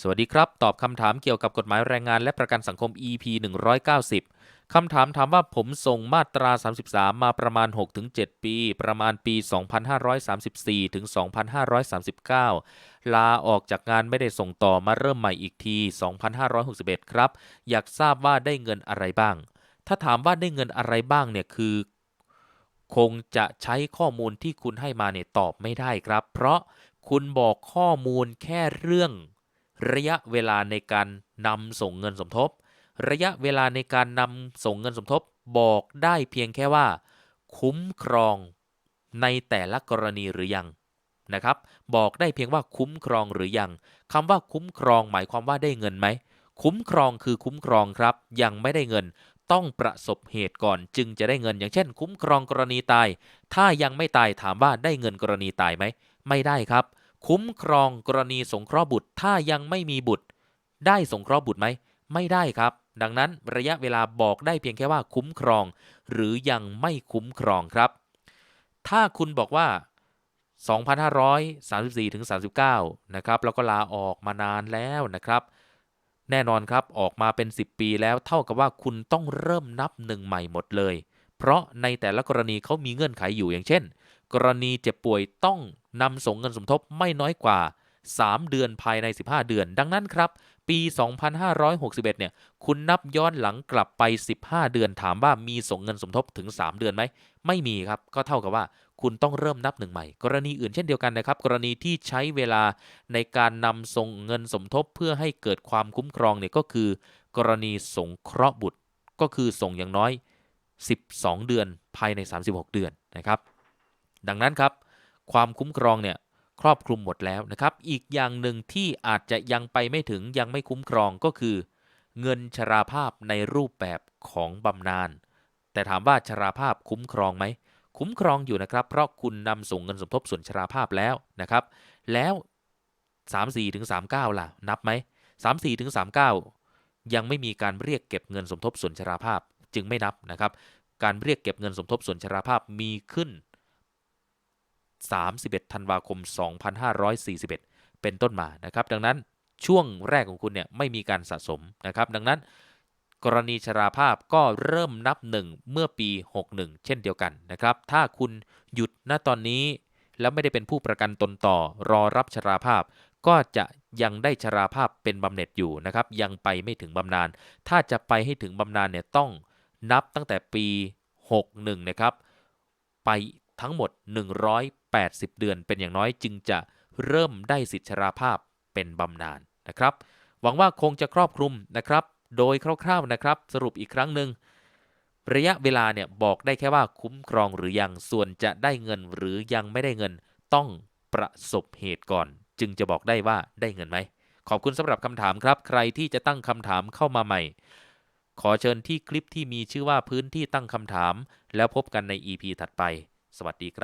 สวัสดีครับ ตอบคำถามเกี่ยวกับกฎหมายแรงงานและประกันสังคม EP 190 คำถามถามว่าผมส่งมาตรา 33 มาประมาณ 6-7 ปี ประมาณปี 2534 ถึง 2539 ลาออกจากงานไม่ได้ส่งต่อมาเริ่มใหม่อีกที 2561 ครับ อยากทราบว่าได้เงินอะไรบ้าง ถ้าถามว่าได้เงินอะไรบ้างเนี่ยคือ คงจะใช้ข้อมูลที่คุณให้มาเนี่ยตอบไม่ได้ครับ เพราะคุณบอกข้อมูลแค่เรื่อง ระยะเวลาในการนำส่งเงินสมทบ ระยะเวลาในการนำส่งเงินสมทบบอกได้เพียงแค่ว่า คุ้มครองในแต่ละกรณีหรือยังนะครับ บอกได้เพียงว่าคุ้มครองหรือยังคำว่าคุ้มครองหมายความว่าได้เงินไหมคุ้มครองคือคุ้มครองครับ ยังไม่ได้เงินต้องประสบเหตุก่อนจึงจะได้เงิน อย่างเช่น คุ้มครองกรณีตาย ถ้ายังไม่ตายถามว่าได้เงินกรณีตายไหมไม่ได้ครับ คุ้มครองกรณีสงเคราะห์บุตรถ้ายังไม่มีบุตร ได้สงเคราะห์บุตรไหม ไม่ได้ครับ ดังนั้นระยะเวลาบอกได้เพียงแค่ว่าคุ้มครอง หรือยังไม่คุ้มครองครับ ถ้าคุณบอกว่า 2,534ถึง39 นะครับ แล้วก็ลาออกมานานแล้วนะครับ แน่นอนครับออกมาเป็น 10 ปีแล้วเท่ากับว่าคุณต้องเริ่มนับหนึ่งใหม่หมดเลย เพราะในแต่ละกรณีเขามีเงื่อนไขอยู่อย่างเช่น กรณีเจ็บป่วยต้องนำส่งเงินสมทบไม่น้อยกว่า 3 เดือนภายใน 15 เดือน ดังนั้นครับ ปี 2561 เนี่ยคุณนับย้อนหลังกลับไป 15 เดือนถามว่ามีส่งเงินสมทบถึง 3 เดือนไหมไม่มีครับก็เท่ากับว่าคุณต้องเริ่มนับหนึ่งใหม่ กรณีอื่นเช่นเดียวกันนะครับ กรณีที่ใช้เวลาในการนำส่งเงินสมทบเพื่อให้เกิดความคุ้มครองเนี่ยก็คือ กรณีสงเคราะห์บุตรก็คือส่งอย่างน้อย 12 เดือนภายใน 36 เดือนนะครับ ดังนั้นครับ ความคุ้มครองเนี่ยครอบคลุมหมดแล้วนะครับ อีกอย่างหนึ่งที่อาจจะยังไปไม่ถึงยังไม่คุ้มครองก็คือ เงินชราภาพในรูปแบบของบำนาญแต่ถามว่าชราภาพคุ้มครองไหม คุ้มครองอยู่นะครับ เพราะคุณนำส่งเงินสมทบส่วนชราภาพแล้วนะครับ แล้ว 34ถึง39 ล่ะ นับไหม34ถึง39 ยังไม่มีการเรียกเก็บเงินสมทบส่วนชราภาพ จึงไม่นับนะครับ การเรียกเก็บเงินสมทบส่วนชราภาพมีขึ้น 31 ธันวาคม 2541 เป็นต้นมานะครับ ดังนั้นช่วงแรกของคุณเนี่ยไม่มีการสะสมนะครับ ดังนั้นกรณีชราภาพก็เริ่มนับหนึ่งเมื่อปี 61 เช่นเดียวกันนะครับ ถ้าคุณหยุดณตอนนี้แล้วไม่ได้เป็นผู้ประกันตนต่อรอรับชราภาพ ก็จะยังได้ชราภาพเป็นบำเหน็จอยู่นะครับ ยังไปไม่ถึงบำนาญถ้าจะไปให้ถึงบำนาญเนี่ยต้อง นับตั้งแต่ปี 61 นะครับ ไปทั้งหมด 180 เดือนเป็นอย่างน้อยจึงจะเริ่มได้สิทธิชราภาพเป็นบำนาญนะครับ หวังว่าคงจะครอบคลุมนะครับ โดยคร่าวๆนะครับ สรุปอีกครั้งหนึ่งระยะเวลาเนี่ยบอกได้แค่ว่าคุ้มครองหรือยังส่วนจะได้เงินหรือยังไม่ได้เงินต้องประสบเหตุก่อน จึงจะบอกได้ว่าได้เงินไหม ขอบคุณสำหรับคำถามครับ ใครที่จะตั้งคำถามเข้ามาใหม่ ขอเชิญที่คลิปที่มีชื่อว่าพื้นที่ตั้งคำถาม แล้วพบกันใน EP ถัดไป สวัสดีครับ